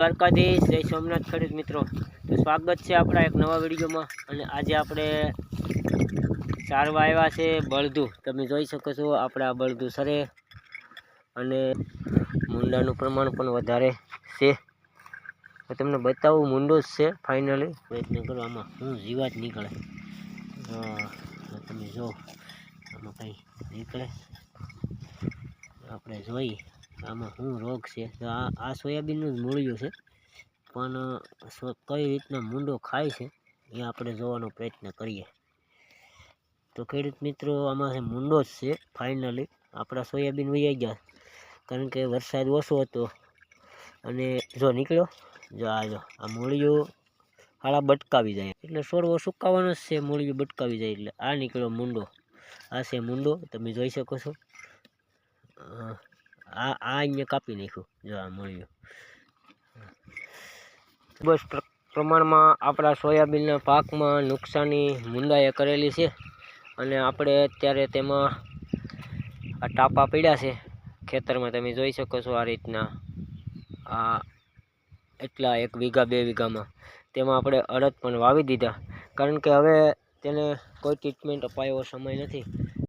દ્વારકાધીશ, જય સોમનાથ ખેડૂત મિત્રો. તો સ્વાગત છે આપણા એક નવા વિડીયોમાં. અને આજે આપણે ચારવા આવ્યા છે બળદું. તમે જોઈ શકો છો આપણા બળદું સરે. અને મુંડાનું પ્રમાણ પણ વધારે છે. તો તમને બતાવું, મુંડો જ છે ફાઇનલી પ્રયત્ન કરો, આમાં જીવા જીવાત નીકળે. તમે જો, આમાં કંઈ નીકળે. આપણે જોઈ આમાં શું રોગ છે? તો આ આ સોયાબીનનું જ મૂળિયું છે. પણ કઈ રીતના મૂંડો ખાય છે, એ આપણે જોવાનો પ્રયત્ન કરીએ. તો ખેડૂત મિત્રો, આમાં છે મૂંડો જ છે ફાઇનલી આપણા સોયાબીન વહી ગયા. કારણ કે વરસાદ ઓછો હતો. અને જો નીકળ્યો, જો આ જો, આ મૂળિયું હાળા બટકાવી જાય. એટલે છોડવો સુકાવાનો જ છે, મૂળિયું બટકાવી જાય. એટલે આ નીકળ્યો મૂંડો. આ છે મૂંડો, તમે જોઈ શકો છો. આ આ અહીંયા કાપી નાખ્યું. જોવા મળ્યું. બસ પ્ર- પ્રમાણમાં આપણા સોયાબીનના પાકમાં નુકસાની મુંદાએ કરેલી છે અને આપણે અત્યારે તેમાં આ ટાપા પડ્યા છે. ખેતરમાં તમે જોઈ શકો છો આ રીતના. આ એટલા એક વીઘા, બે વીઘામાં. તેમાં આપણે અડદ પણ વાવી દીધા. કારણ કે હવે તેને કોઈ ટ્રીટમેન્ટ અપાયો સમય નથી.